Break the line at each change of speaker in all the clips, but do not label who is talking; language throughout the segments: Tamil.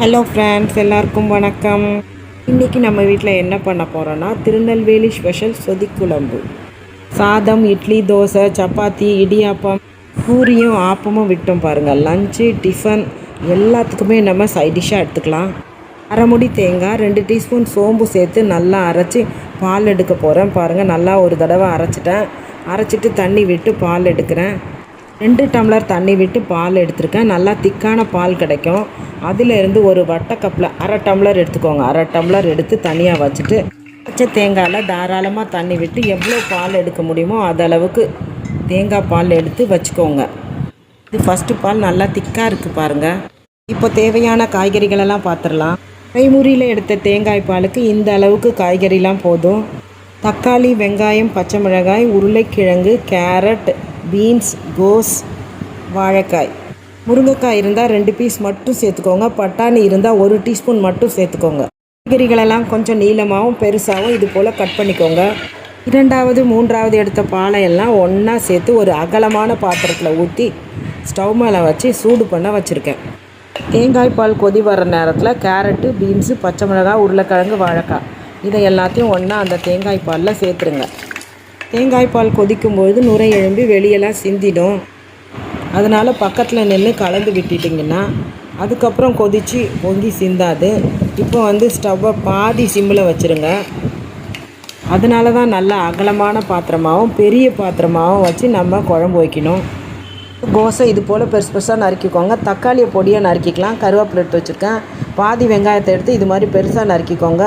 ஹலோ ஃப்ரெண்ட்ஸ் எல்லாருக்கும் வணக்கம். இன்றைக்கி நம்ம வீட்டில் என்ன பண்ண போகிறோன்னா திருநெல்வேலி ஸ்பெஷல் சொதிக்குழம்பு. சாதம் இட்லி தோசை சப்பாத்தி இடியாப்பம் பூரியும் ஆப்பமும் விட்டோம் பாருங்கள் லஞ்சு டிஃபன் எல்லாத்துக்குமே நம்ம சைடிஷ்ஷாக எடுத்துக்கலாம். அரைமுடி தேங்காய் ரெண்டு டீஸ்பூன் சோம்பு சேர்த்து நல்லா அரைச்சி பால் எடுக்க போகிறேன் பாருங்கள் நல்லா ஒரு தடவை அரைச்சிட்டேன். அரைச்சிட்டு தண்ணி விட்டு பால் எடுக்கிறேன். ரெண்டு டம்ளர் தண்ணி விட்டு பால் எடுத்திருக்கேன். நல்லா திக்கான பால் கிடைக்கும். அதிலிருந்து ஒரு வட்டை கப்பில் அரை டம்ளர் எடுத்துக்கோங்க. அரை டம்ளர் எடுத்து தனியாக வச்சுட்டு பச்சை தேங்காயில் தாராளமாக தண்ணி விட்டு எவ்வளோ பால் எடுக்க முடியுமோ அதளவுக்கு தேங்காய் பால் எடுத்து வச்சுக்கோங்க. இது ஃபஸ்ட்டு பால் நல்லா திக்காக இருக்குது பாருங்கள் இப்போ தேவையான காய்கறிகளெல்லாம் பார்த்துடலாம் கைமுறியில் எடுத்த தேங்காய் பாலுக்கு இந்த அளவுக்கு காய்கறிலாம் போதும். தக்காளி வெங்காயம் பச்சை மிளகாய் உருளைக்கிழங்கு கேரட் பீன்ஸ் கோஸ் வாழைக்காய். முருங்கைக்காய் இருந்தால் ரெண்டு பீஸ் மட்டும் சேர்த்துக்கோங்க. பட்டாணி இருந்தால் ஒரு டீஸ்பூன் மட்டும் சேர்த்துக்கோங்க. காய்கறிகளெல்லாம் கொஞ்சம் நீளமாகவும் பெருசாகவும் இது போல் கட் பண்ணிக்கோங்க. இரண்டாவது மூன்றாவது எடுத்த பாலை எல்லாம் ஒன்றா சேர்த்து ஒரு அகலமான பாத்திரத்தில் ஊற்றி ஸ்டவ் மேலே வச்சு சூடு பண்ண வச்சுருக்கேன். தேங்காய் பால் கொதி வர்ற நேரத்தில் கேரட்டு பீன்ஸு பச்சை மிளகாய் உருளைக்கிழங்கு வாழைக்காய். இதை எல்லாத்தையும் ஒன்றா அந்த தேங்காய் பாலில் சேர்த்துருங்க. தேங்காய் பால் கொதிக்கும்பொழுது நுரை எழும்பி வெளியெல்லாம் சிந்திடும். அதனால் பக்கத்தில் நின்று கலந்து விட்டுட்டிங்கன்னா அதுக்கப்புறம் கொதித்து பொங்கி சிந்தாது. இப்போ வந்து ஸ்டவ்வை பாதி சிம்மில் வச்சுருங்க. அதனால தான் நல்ல அகலமான பாத்திரமாகவும் பெரிய பாத்திரமாகவும் வச்சு நம்ம குழம்பு வைக்கணும். கோசை இது போல் பெருசு பெருசாக நறுக்கிக்கோங்க. தக்காளியை பொடியாக நறுக்கிக்கலாம். கருவேப்பிலை எடுத்து வச்சுருக்கேன். பாதி வெங்காயத்தை எடுத்து இது மாதிரி பெருசாக நறுக்கிக்கோங்க.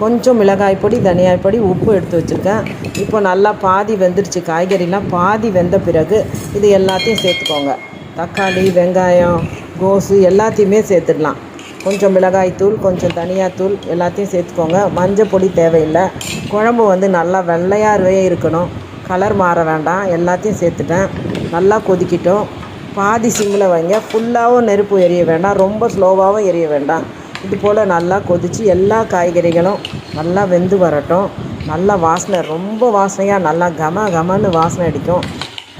கொஞ்சம் மிளகாய் பொடி தனியாய் பொடி உப்பு எடுத்து வச்சுருக்கேன். இப்போ நல்லா பாதி வெந்துருச்சு காய்கறிலாம் பாதி வெந்த பிறகு இது எல்லாத்தையும் சேர்த்துக்கோங்க. தக்காளி வெங்காயம் கோஸு எல்லாத்தையுமே சேர்த்துடலாம். கொஞ்சம் மிளகாய் தூள் கொஞ்சம் தனியாத்தூள் எல்லாத்தையும் சேர்த்துக்கோங்க. மஞ்சள் பொடி தேவையில்லை. குழம்பு வந்து நல்லா வெள்ளையாகவே இருக்கணும். கலர் மாற வேண்டாம். எல்லாத்தையும் சேர்த்துட்டேன். நல்லா கொதிக்கிட்டோம். பாதி சிம்மில் வைங்க. ஃபுல்லாகவும் நெருப்பு எரிய வேண்டாம். ரொம்ப ஸ்லோவாகவும் எரிய வேண்டாம். இது போல் நல்லா கொதித்து எல்லா காய்கறிகளும் நல்லா வெந்து வரட்டும். நல்லா வாசனை ரொம்ப வாசனையாக நல்லா கம கமன்னு வாசனை அடிக்கும்.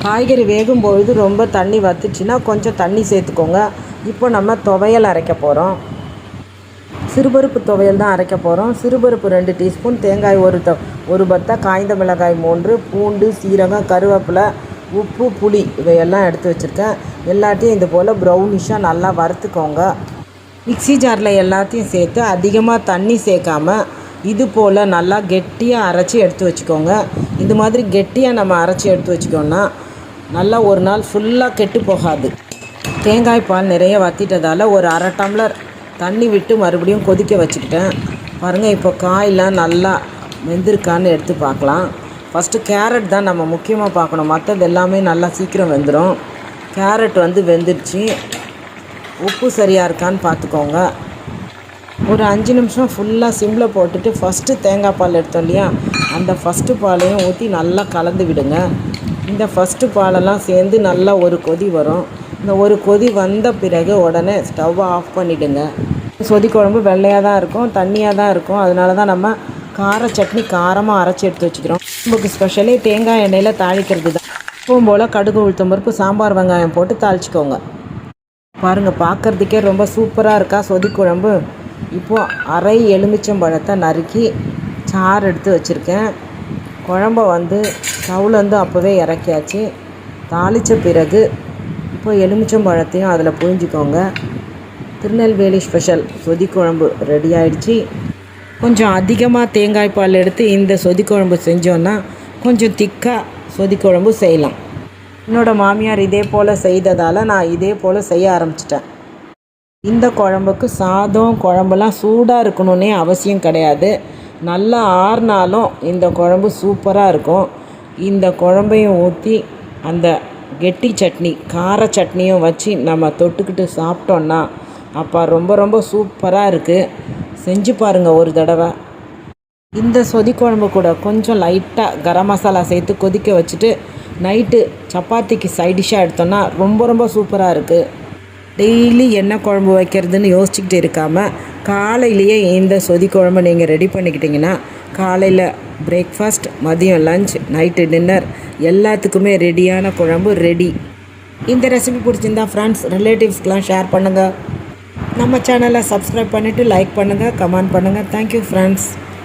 காய்கறி வேகும் பொழுது ரொம்ப தண்ணி வத்துச்சுன்னா கொஞ்சம் தண்ணி சேர்த்துக்கோங்க. இப்போ நம்ம துவையல் அரைக்க போகிறோம் சிறுபருப்பு துவையல் தான் அரைக்க போகிறோம் சிறுபருப்பு ரெண்டு டீஸ்பூன் தேங்காய் ஒரு த ஒரு பத்தா காய்ந்த மிளகாய் மூன்று பூண்டு சீரகம் கருவேப்பிலை உப்பு புளி இவையெல்லாம் எடுத்து வச்சுருக்கேன். எல்லாத்தையும் இது போல் ப்ரௌனிஷாக நல்லா வறுத்துக்கோங்க. மிக்ஸி ஜாரில் எல்லாத்தையும் சேர்த்து அதிகமாக தண்ணி சேர்க்காம இது போல் நல்லா கெட்டியாக அரைச்சி எடுத்து வச்சுக்கோங்க. இது மாதிரி கெட்டியாக நம்ம அரைச்சி எடுத்து வச்சுக்கோன்னா நல்லா ஒரு நாள் ஃபுல்லாக கெட்டு போகாது. தேங்காய் பால் நிறைய வத்திட்டதால் ஒரு அரை டம்ளர் தண்ணி விட்டு மறுபடியும் கொதிக்க வச்சுக்கிட்டேன். பாருங்கள் இப்போ காயெலாம் நல்லா வெந்திருக்கான்னு எடுத்து பார்க்கலாம். ஃபஸ்ட்டு கேரட் தான் நம்ம முக்கியமாக பார்க்கணும். மற்றது எல்லாமே நல்லா சீக்கிரம் வெந்துடும் கேரட் வந்து வெந்துடுச்சு உப்பு சரியாக இருக்கான்னு பார்த்துக்கோங்க. ஒரு அஞ்சு நிமிஷம் ஃபுல்லாக சிம்மில் போட்டுட்டு ஃபஸ்ட்டு தேங்காய் பால் எடுத்தோம் இல்லையா? அந்த ஃபஸ்ட்டு பாலையும் ஊற்றி நல்லா கலந்து விடுங்க. இந்த ஃபஸ்ட்டு பாலெல்லாம் சேர்ந்து நல்லா ஒரு கொதி வரும். இந்த ஒரு கொதி வந்த பிறகு உடனே ஸ்டவ்வை ஆஃப் பண்ணிவிடுங்க சொதி குழம்பு வெள்ளையாக தான் இருக்கும் தண்ணியாக தான் இருக்கும். அதனால தான் நம்ம கார சட்னி காரமாக அரைச்சி எடுத்து வச்சுக்கிறோம். நமக்கு ஸ்பெஷலி தேங்காய் எண்ணெயில் தாளிக்கிறது தான் எப்பவும் போல் கடுகு உளுத்தம் பருப்பு சாம்பார் வெங்காயம் போட்டு தாளிச்சிக்கோங்க. பாருங்கள் பார்க்குறதுக்கே ரொம்ப சூப்பராக இருக்கா சொதி குழம்பு. இப்போது அரை எலுமிச்சம்பழத்தை நறுக்கி சாறு எடுத்து வச்சுருக்கேன். குழம்ப வந்து ஸ்டவ்லேருந்து அப்போவே இறக்கியாச்சு. தாளித்த பிறகு இப்போ எலுமிச்சம்பழத்தையும் அதில் புழிஞ்சிக்கோங்க. திருநெல்வேலி ஸ்பெஷல் சொதி குழம்பு ரெடி ஆயிடுச்சு. கொஞ்சம் அதிகமாக தேங்காய் பால் எடுத்து இந்த சொதி குழம்பு செஞ்சோன்னா கொஞ்சம் திக்காக சொதி குழம்பு செய்யலாம். என்னோடய மாமியார் இதே போல் செய்ததால் நான் இதே போல் செய்ய ஆரம்பிச்சிட்டேன். இந்த குழம்புக்கு சாதம் குழம்புலாம் சூடாக இருக்கணுன்னே அவசியம் கிடையாது. நல்லா ஆறுனாலும் இந்த குழம்பு சூப்பராக இருக்கும். இந்த குழம்பையும் ஊற்றி அந்த கெட்டி சட்னி கார சட்னியும் வச்சு நம்ம தொட்டுக்கிட்டு சாப்பிட்டோன்னா அப்போ ரொம்ப ரொம்ப சூப்பராக இருக்குது செஞ்சு பாருங்கள் ஒரு தடவை. இந்த சொதி குழம்பு கூட கொஞ்சம் லைட்டாக கரம் மசாலா சேர்த்து கொதிக்க வச்சுட்டு நைட்டு சப்பாத்திக்கு சைட் டிஷ்ஷாக எடுத்தோன்னா ரொம்ப ரொம்ப சூப்பராக இருக்குது டெய்லி என்ன குழம்பு வைக்கிறதுன்னு யோசிச்சுக்கிட்டு இருக்காமல் காலையிலேயே இந்த சொதி குழம்பு நீங்கள் ரெடி பண்ணிக்கிட்டிங்கன்னா காலையில் பிரேக்ஃபாஸ்ட் மதியம் லஞ்ச் நைட்டு டின்னர் எல்லாத்துக்குமே ரெடியான குழம்பு ரெடி இந்த ரெசிபி பிடிச்சிருந்தா ஃப்ரெண்ட்ஸ் ரிலேட்டிவ்ஸ்க்கெலாம் ஷேர் பண்ணுங்கள் நம்ம சேனலை சப்ஸ்கிரைப் பண்ணிவிட்டு லைக் பண்ணுங்கள் கமெண்ட் பண்ணுங்கள் தேங்க்யூ ஃப்ரெண்ட்ஸ்